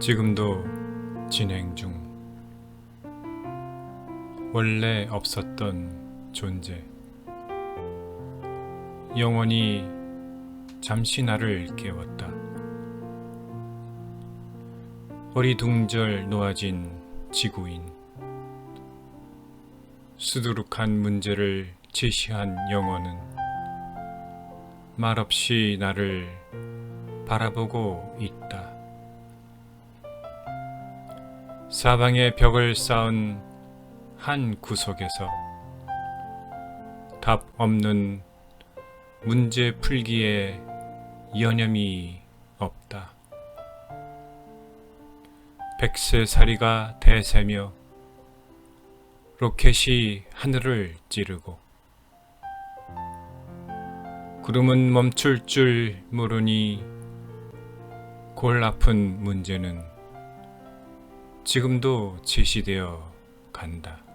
지금도 진행 중. 원래 없었던 존재. 영원히 잠시 나를 깨웠다. 어리둥절 놓아진 지구인. 수두룩한 문제를 제시한 영혼은 말없이 나를 바라보고 있다. 사방에 벽을 쌓은 한 구석에서 답 없는 문제 풀기에 여념이 없다. 백세사리가 대세며 로켓이 하늘을 찌르고 구름은 멈출 줄 모르니 골 아픈 문제는 지금도 제시되어 간다.